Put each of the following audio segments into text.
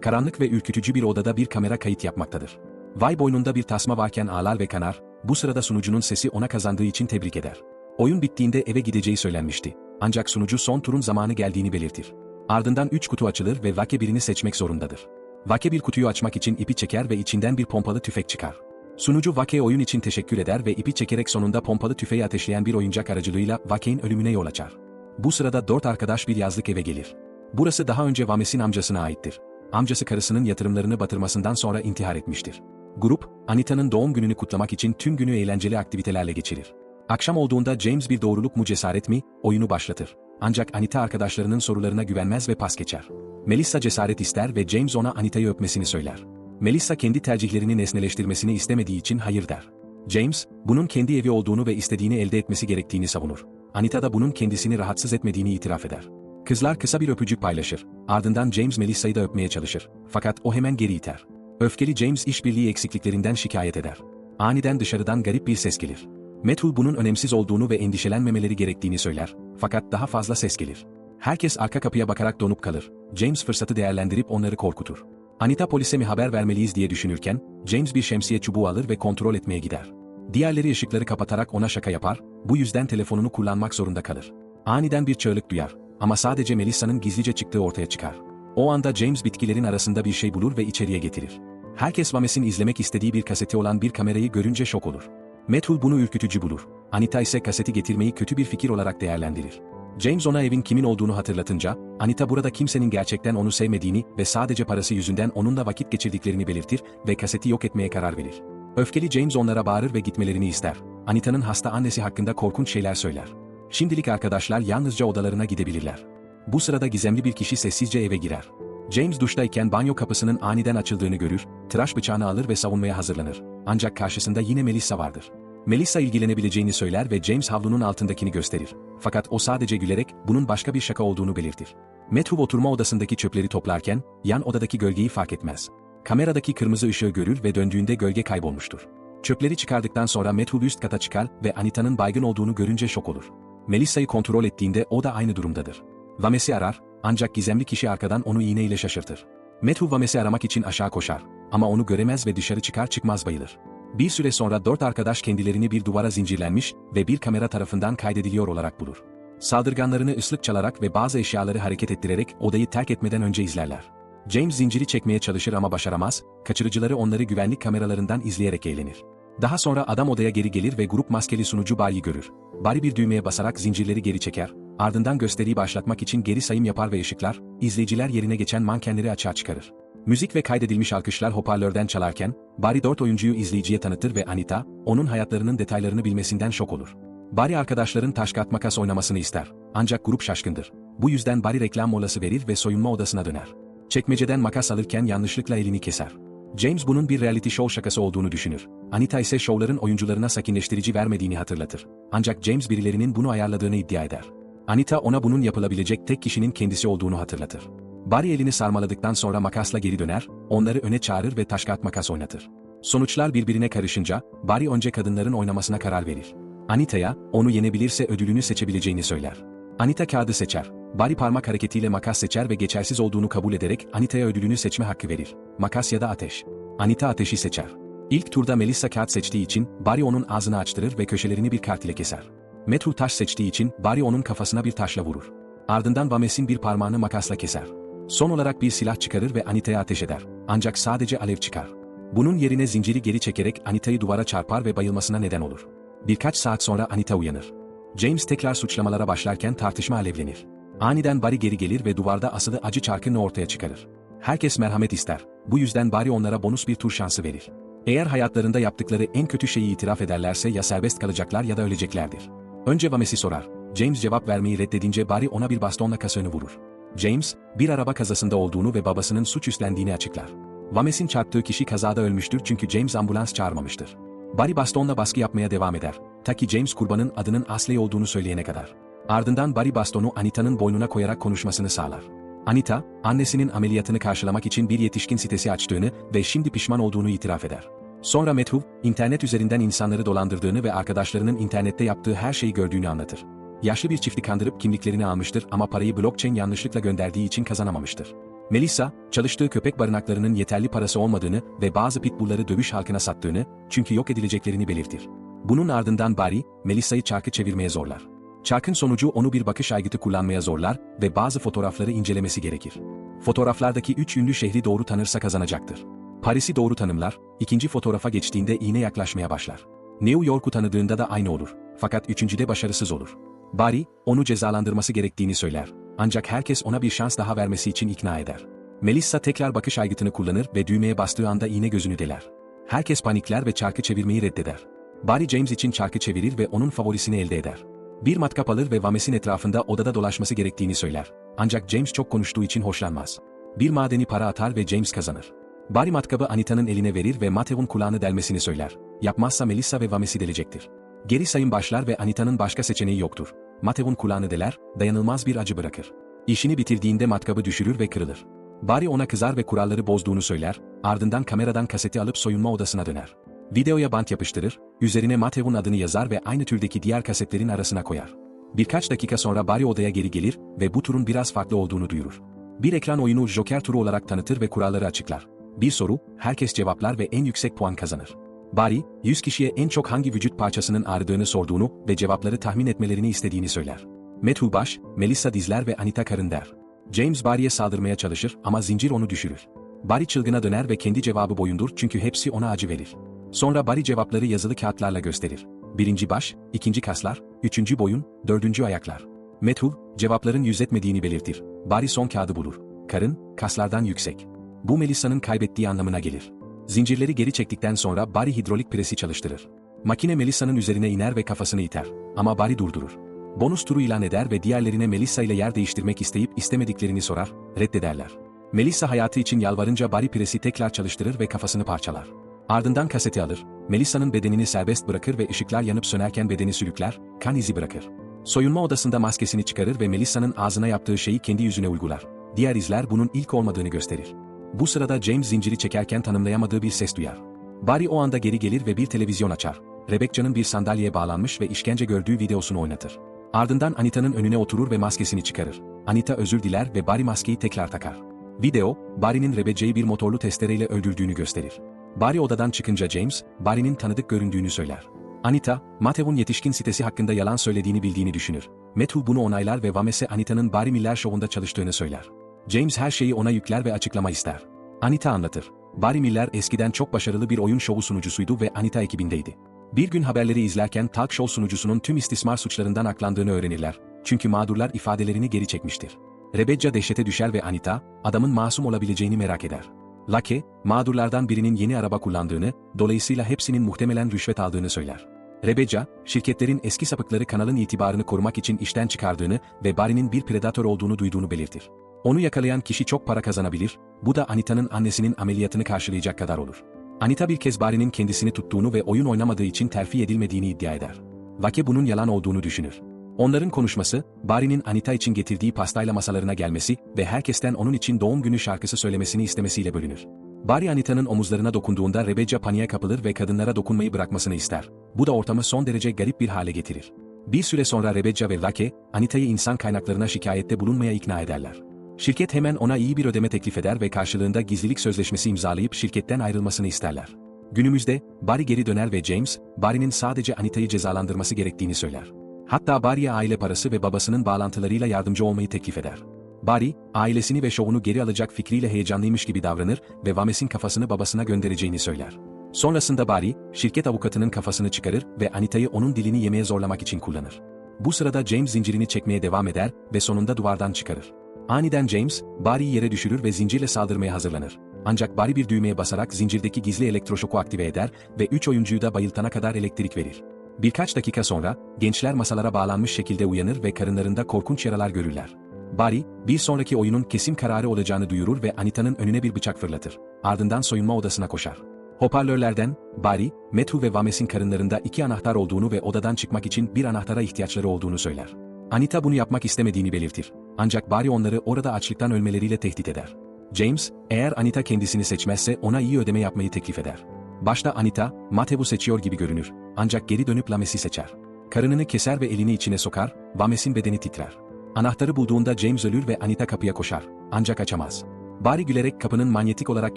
Karanlık ve ürkütücü bir odada bir kamera kayıt yapmaktadır. Vay boynunda bir tasma varken ağlar ve kanar, bu sırada sunucunun sesi ona kazandığı için tebrik eder. Oyun bittiğinde eve gideceği söylenmişti. Ancak sunucu son turun zamanı geldiğini belirtir. Ardından 3 kutu açılır ve Vake birini seçmek zorundadır. Vake bir kutuyu açmak için ipi çeker ve içinden bir pompalı tüfek çıkar. Sunucu Vake'ye oyun için teşekkür eder ve ipi çekerek sonunda pompalı tüfeği ateşleyen bir oyuncak aracılığıyla Vake'in ölümüne yol açar. Bu sırada dört arkadaş bir yazlık eve gelir. Burası daha önce Vames'in amcasına aittir. Amcası karısının yatırımlarını batırmasından sonra intihar etmiştir. Grup, Anita'nın doğum gününü kutlamak için tüm günü eğlenceli aktivitelerle geçirir. Akşam olduğunda James bir doğruluk mu cesaret mi, oyunu başlatır. Ancak Anita arkadaşlarının sorularına güvenmez ve pas geçer. Melissa cesaret ister ve James ona Anita'yı öpmesini söyler. Melissa kendi tercihlerini nesneleştirmesini istemediği için hayır der. James, bunun kendi evi olduğunu ve istediğini elde etmesi gerektiğini savunur. Anita da bunun kendisini rahatsız etmediğini itiraf eder. Kızlar kısa bir öpücük paylaşır. Ardından James Melissa'yı da öpmeye çalışır. Fakat o hemen geri iter. Öfkeli James işbirliği eksikliklerinden şikayet eder. Aniden dışarıdan garip bir ses gelir. Metul bunun önemsiz olduğunu ve endişelenmemeleri gerektiğini söyler. Fakat daha fazla ses gelir. Herkes arka kapıya bakarak donup kalır. James fırsatı değerlendirip onları korkutur. Anita polise mi haber vermeliyiz diye düşünürken, James bir şemsiye çubuğu alır ve kontrol etmeye gider. Diğerleri ışıkları kapatarak ona şaka yapar, bu yüzden telefonunu kullanmak zorunda kalır. Aniden bir çığlık duyar ama sadece Melissa'nın gizlice çıktığı ortaya çıkar. O anda James bitkilerin arasında bir şey bulur ve içeriye getirir. Herkes Vames'in izlemek istediği bir kaseti olan bir kamerayı görünce şok olur. Metul bunu ürkütücü bulur. Anita ise kaseti getirmeyi kötü bir fikir olarak değerlendirir. James ona evin kimin olduğunu hatırlatınca, Anita burada kimsenin gerçekten onu sevmediğini ve sadece parası yüzünden onunla vakit geçirdiklerini belirtir ve kaseti yok etmeye karar verir. Öfkeli James onlara bağırır ve gitmelerini ister. Anita'nın hasta annesi hakkında korkunç şeyler söyler. Şimdilik arkadaşlar yalnızca odalarına gidebilirler. Bu sırada gizemli bir kişi sessizce eve girer. James duştayken banyo kapısının aniden açıldığını görür, tıraş bıçağını alır ve savunmaya hazırlanır. Ancak karşısında yine Melissa vardır. Melissa ilgilenebileceğini söyler ve James havlunun altındakini gösterir. Fakat o sadece gülerek bunun başka bir şaka olduğunu belirtir. Methuv oturma odasındaki çöpleri toplarken, yan odadaki gölgeyi fark etmez. Kameradaki kırmızı ışığı görür ve döndüğünde gölge kaybolmuştur. Çöpleri çıkardıktan sonra Methuv üst kata çıkar ve Anita'nın baygın olduğunu görünce şok olur. Melissa'yı kontrol ettiğinde o da aynı durumdadır. Vames'i arar, ancak gizemli kişi arkadan onu iğneyle şaşırtır. Methuv Vames'i aramak için aşağı koşar. Ama onu göremez ve dışarı çıkar çıkmaz bayılır. Bir süre sonra dört arkadaş kendilerini bir duvara zincirlenmiş ve bir kamera tarafından kaydediliyor olarak bulur. Saldırganlarını ıslık çalarak ve bazı eşyaları hareket ettirerek odayı terk etmeden önce izlerler. James zinciri çekmeye çalışır ama başaramaz, kaçırıcıları onları güvenlik kameralarından izleyerek eğlenir. Daha sonra adam odaya geri gelir ve grup maskeli sunucu Barry'i görür. Barry bir düğmeye basarak zincirleri geri çeker, ardından gösteriyi başlatmak için geri sayım yapar ve ışıklar, izleyiciler yerine geçen mankenleri açığa çıkarır. Müzik ve kaydedilmiş alkışlar hoparlörden çalarken, Barry dört oyuncuyu izleyiciye tanıtır ve Anita, onun hayatlarının detaylarını bilmesinden şok olur. Barry arkadaşların taş kağıt makas oynamasını ister. Ancak grup şaşkındır. Bu yüzden Barry reklam molası verir ve soyunma odasına döner. Çekmeceden makas alırken yanlışlıkla elini keser. James bunun bir reality show şakası olduğunu düşünür. Anita ise şovların oyuncularına sakinleştirici vermediğini hatırlatır. Ancak James birilerinin bunu ayarladığını iddia eder. Anita ona bunun yapılabilecek tek kişinin kendisi olduğunu hatırlatır. Barry elini sarmaladıktan sonra makasla geri döner, onları öne çağırır ve taş kağıt makas oynatır. Sonuçlar birbirine karışınca, Barry önce kadınların oynamasına karar verir. Anita'ya, onu yenebilirse ödülünü seçebileceğini söyler. Anita kağıdı seçer. Barry parmak hareketiyle makas seçer ve geçersiz olduğunu kabul ederek Anita'ya ödülünü seçme hakkı verir. Makas ya da ateş. Anita ateşi seçer. İlk turda Melissa kağıt seçtiği için Barry onun ağzını açtırır ve köşelerini bir kart ile keser. Metru taş seçtiği için Barry onun kafasına bir taşla vurur. Ardından Vames'in bir parmağını makasla keser. Son olarak bir silah çıkarır ve Anita'ya ateş eder. Ancak sadece alev çıkar. Bunun yerine zinciri geri çekerek Anita'yı duvara çarpar ve bayılmasına neden olur. Birkaç saat sonra Anita uyanır. James tekrar suçlamalara başlarken tartışma alevlenir. Aniden Barry geri gelir ve duvarda asılı acı çarkını ortaya çıkarır. Herkes merhamet ister. Bu yüzden Barry onlara bonus bir tur şansı verir. Eğer hayatlarında yaptıkları en kötü şeyi itiraf ederlerse ya serbest kalacaklar ya da öleceklerdir. Önce Vames'i sorar. James cevap vermeyi reddedince Barry ona bir bastonla kasığını vurur. James, bir araba kazasında olduğunu ve babasının suç üstlendiğini açıklar. Vames'in çarptığı kişi kazada ölmüştür çünkü James ambulans çağırmamıştır. Barry bastonla baskı yapmaya devam eder. Ta ki James kurbanın adının Ashley olduğunu söyleyene kadar. Ardından Barry bastonu Anita'nın boynuna koyarak konuşmasını sağlar. Anita, annesinin ameliyatını karşılamak için bir yetişkin sitesi açtığını ve şimdi pişman olduğunu itiraf eder. Sonra Methuv, internet üzerinden insanları dolandırdığını ve arkadaşlarının internette yaptığı her şeyi gördüğünü anlatır. Yaşlı bir çifti kandırıp kimliklerini almıştır ama parayı blockchain yanlışlıkla gönderdiği için kazanamamıştır. Melissa, çalıştığı köpek barınaklarının yeterli parası olmadığını ve bazı pitbullları dövüş halkına sattığını, çünkü yok edileceklerini belirtir. Bunun ardından Barry, Melissa'yı çarkı çevirmeye zorlar. Çarkın sonucu onu bir bakış aygıtı kullanmaya zorlar ve bazı fotoğrafları incelemesi gerekir. Fotoğraflardaki üç ünlü şehri doğru tanırsa kazanacaktır. Paris'i doğru tanımlar, ikinci fotoğrafa geçtiğinde iğne yaklaşmaya başlar. New York'u tanıdığında da aynı olur. Fakat üçüncüde başarısız olur. Barry, onu cezalandırması gerektiğini söyler. Ancak herkes ona bir şans daha vermesi için ikna eder. Melissa tekrar bakış aygıtını kullanır ve düğmeye bastığı anda iğne gözünü deler. Herkes panikler ve çarkı çevirmeyi reddeder. Barry James için çarkı çevirir ve onun favorisini elde eder. Bir matkap alır ve Vames'in etrafında odada dolaşması gerektiğini söyler. Ancak James çok konuştuğu için hoşlanmaz. Bir madeni para atar ve James kazanır. Barry matkabı Anita'nın eline verir ve Matthew'un kulağını delmesini söyler. Yapmazsa Melissa ve Vames'i delecektir. Geri sayım başlar ve Anita'nın başka seçeneği yoktur. Matthew'un kulağını deler, dayanılmaz bir acı bırakır. İşini bitirdiğinde matkabı düşürür ve kırılır. Barry ona kızar ve kuralları bozduğunu söyler, ardından kameradan kaseti alıp soyunma odasına döner. Videoya bant yapıştırır, üzerine Matthew'un adını yazar ve aynı türdeki diğer kasetlerin arasına koyar. Birkaç dakika sonra Barry odaya geri gelir ve bu turun biraz farklı olduğunu duyurur. Bir ekran oyunu Joker turu olarak tanıtır ve kuralları açıklar. Bir soru, herkes cevaplar ve en yüksek puan kazanır. Barry, 100 kişiye en çok hangi vücut parçasının ağrıdığını sorduğunu ve cevapları tahmin etmelerini istediğini söyler. Matthew baş, Melissa dizler ve Anita karın der. James Barry'e saldırmaya çalışır ama zincir onu düşürür. Barry çılgına döner ve kendi cevabı boyundur çünkü hepsi ona acı verir. Sonra Barry cevapları yazılı kağıtlarla gösterir. Birinci baş, ikinci kaslar, üçüncü boyun, dördüncü ayaklar. Matthew, cevapların yüzetmediğini belirtir. Barry son kağıdı bulur. Karın, kaslardan yüksek. Bu Melissa'nın kaybettiği anlamına gelir. Zincirleri geri çektikten sonra Barry hidrolik presi çalıştırır. Makine Melissa'nın üzerine iner ve kafasını iter. Ama Barry durdurur. Bonus turu ilan eder ve diğerlerine Melissa ile yer değiştirmek isteyip istemediklerini sorar, reddederler. Melissa hayatı için yalvarınca Barry presi tekrar çalıştırır ve kafasını parçalar. Ardından kaseti alır, Melissa'nın bedenini serbest bırakır ve ışıklar yanıp sönerken bedeni sülükler, kan izi bırakır. Soyunma odasında maskesini çıkarır ve Melissa'nın ağzına yaptığı şeyi kendi yüzüne uygular. Diğer izler bunun ilk olmadığını gösterir. Bu sırada James zinciri çekerken tanımlayamadığı bir ses duyar. Barry o anda geri gelir ve bir televizyon açar. Rebecca'nın bir sandalyeye bağlanmış ve işkence gördüğü videosunu oynatır. Ardından Anita'nın önüne oturur ve maskesini çıkarır. Anita özür diler ve Barry maskeyi tekrar takar. Video, Barry'nin Rebecca'yı bir motorlu testereyle öldürdüğünü gösterir. Barry odadan çıkınca James, Barry'nin tanıdık göründüğünü söyler. Anita, Matthew'un yetişkin sitesi hakkında yalan söylediğini bildiğini düşünür. Matthew bunu onaylar ve Vames'e Anita'nın Barry Miller şovunda çalıştığını söyler. James her şeyi ona yükler ve açıklama ister. Anita anlatır. Barry Miller eskiden çok başarılı bir oyun şovu sunucusuydu ve Anita ekibindeydi. Bir gün haberleri izlerken talk show sunucusunun tüm istismar suçlarından aklandığını öğrenirler. Çünkü mağdurlar ifadelerini geri çekmiştir. Rebecca dehşete düşer ve Anita, adamın masum olabileceğini merak eder. Lucky, mağdurlardan birinin yeni araba kullandığını, dolayısıyla hepsinin muhtemelen rüşvet aldığını söyler. Rebecca, şirketlerin eski sapıkları kanalın itibarını korumak için işten çıkardığını ve Barry'nin bir predatör olduğunu duyduğunu belirtir. Onu yakalayan kişi çok para kazanabilir, bu da Anita'nın annesinin ameliyatını karşılayacak kadar olur. Anita bir kez Barry'nin kendisini tuttuğunu ve oyun oynamadığı için terfi edilmediğini iddia eder. Vake bunun yalan olduğunu düşünür. Onların konuşması, Barry'nin Anita için getirdiği pastayla masalarına gelmesi ve herkesten onun için doğum günü şarkısı söylemesini istemesiyle bölünür. Barry Anita'nın omuzlarına dokunduğunda Rebecca paniğe kapılır ve kadınlara dokunmayı bırakmasını ister. Bu da ortamı son derece garip bir hale getirir. Bir süre sonra Rebecca ve Vake, Anita'yı insan kaynaklarına şikayette bulunmaya ikna ederler. Şirket hemen ona iyi bir ödeme teklif eder ve karşılığında gizlilik sözleşmesi imzalayıp şirketten ayrılmasını isterler. Günümüzde, Barry geri döner ve James, Barry'nin sadece Anita'yı cezalandırması gerektiğini söyler. Hatta Barry'e aile parası ve babasının bağlantılarıyla yardımcı olmayı teklif eder. Barry, ailesini ve şovunu geri alacak fikriyle heyecanlıymış gibi davranır ve Vames'in kafasını babasına göndereceğini söyler. Sonrasında Barry, şirket avukatının kafasını çıkarır ve Anita'yı onun dilini yemeye zorlamak için kullanır. Bu sırada James zincirini çekmeye devam eder ve sonunda duvardan çıkarır. Aniden James, Barry'i yere düşürür ve zincirle saldırmaya hazırlanır. Ancak Barry bir düğmeye basarak zincirdeki gizli elektroşoku aktive eder ve üç oyuncuyu da bayıltana kadar elektrik verir. Birkaç dakika sonra, gençler masalara bağlanmış şekilde uyanır ve karınlarında korkunç yaralar görürler. Barry, bir sonraki oyunun kesim kararı olacağını duyurur ve Anita'nın önüne bir bıçak fırlatır. Ardından soyunma odasına koşar. Hoparlörlerden, Barry, Matthew ve Vames'in karınlarında iki anahtar olduğunu ve odadan çıkmak için bir anahtara ihtiyaçları olduğunu söyler. Anita bunu yapmak istemediğini belirtir. Ancak Barry onları orada açlıktan ölmeleriyle tehdit eder. James, eğer Anita kendisini seçmezse ona iyi ödeme yapmayı teklif eder. Başta Anita, Matthew'u seçiyor gibi görünür. Ancak geri dönüp Lames'i seçer. Karınını keser ve elini içine sokar, Vames'in bedeni titrer. Anahtarı bulduğunda James ölür ve Anita kapıya koşar. Ancak açamaz. Bari gülerek kapının manyetik olarak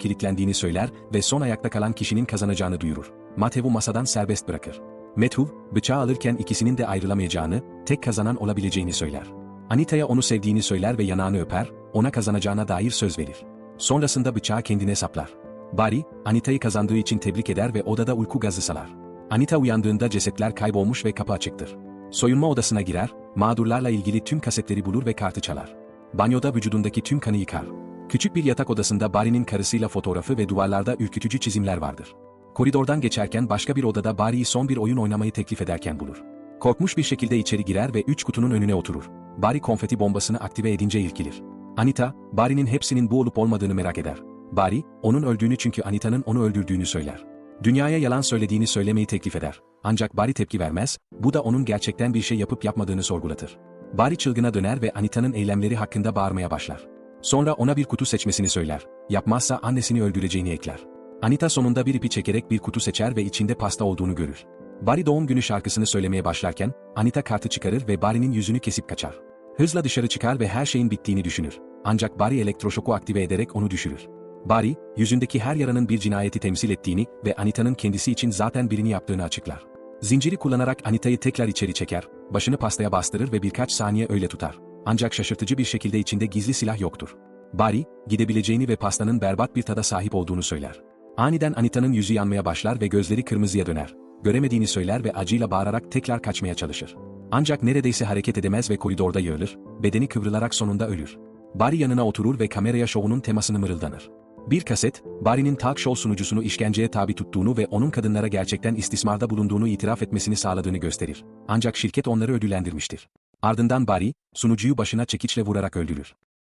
kilitlendiğini söyler ve son ayakta kalan kişinin kazanacağını duyurur. Matev'u masadan serbest bırakır. Metuv, bıçağı alırken ikisinin de ayrılamayacağını, tek kazanan olabileceğini söyler. Anita'ya onu sevdiğini söyler ve yanağını öper, ona kazanacağına dair söz verir. Sonrasında bıçağı kendine saplar. Bari, Anita'yı kazandığı için tebrik eder ve odada uyku gazı salar. Anita uyandığında cesetler kaybolmuş ve kapı açıktır. Soyunma odasına girer, mağdurlarla ilgili tüm kasetleri bulur ve kartı çalar. Banyoda vücudundaki tüm kanı yıkar. Küçük bir yatak odasında Barry'nin karısıyla fotoğrafı ve duvarlarda ürkütücü çizimler vardır. Koridordan geçerken başka bir odada Barry'i son bir oyun oynamayı teklif ederken bulur. Korkmuş bir şekilde içeri girer ve üç kutunun önüne oturur. Barry konfeti bombasını aktive edince irkilir. Anita, Barry'nin hepsinin bu olup olmadığını merak eder. Barry, onun öldüğünü çünkü Anita'nın onu öldürdüğünü söyler. Dünyaya yalan söylediğini söylemeyi teklif eder. Ancak Barry tepki vermez, bu da onun gerçekten bir şey yapıp yapmadığını sorgulatır. Barry çılgına döner ve Anita'nın eylemleri hakkında bağırmaya başlar. Sonra ona bir kutu seçmesini söyler. Yapmazsa annesini öldüreceğini ekler. Anita sonunda bir ipi çekerek bir kutu seçer ve içinde pasta olduğunu görür. Barry doğum günü şarkısını söylemeye başlarken, Anita kartı çıkarır ve Barry'nin yüzünü kesip kaçar. Hızla dışarı çıkar ve her şeyin bittiğini düşünür. Ancak Barry elektroşoku aktive ederek onu düşürür. Barry, yüzündeki her yaranın bir cinayeti temsil ettiğini ve Anita'nın kendisi için zaten birini yaptığını açıklar. Zinciri kullanarak Anita'yı tekrar içeri çeker, başını pastaya bastırır ve birkaç saniye öyle tutar. Ancak şaşırtıcı bir şekilde içinde gizli silah yoktur. Barry, gidebileceğini ve pastanın berbat bir tada sahip olduğunu söyler. Aniden Anita'nın yüzü yanmaya başlar ve gözleri kırmızıya döner. Göremediğini söyler ve acıyla bağırarak tekrar kaçmaya çalışır. Ancak neredeyse hareket edemez ve koridorda yığılır, bedeni kıvrılarak sonunda ölür. Barry yanına oturur ve kameraya şovunun temasını mırıldanır. Bir kaset, Barry'nin talk show sunucusunu işkenceye tabi tuttuğunu ve onun kadınlara gerçekten istismarda bulunduğunu itiraf etmesini sağladığını gösterir. Ancak şirket onları ödüllendirmiştir. Ardından Barry, sunucuyu başına çekiçle vurarak öldürür.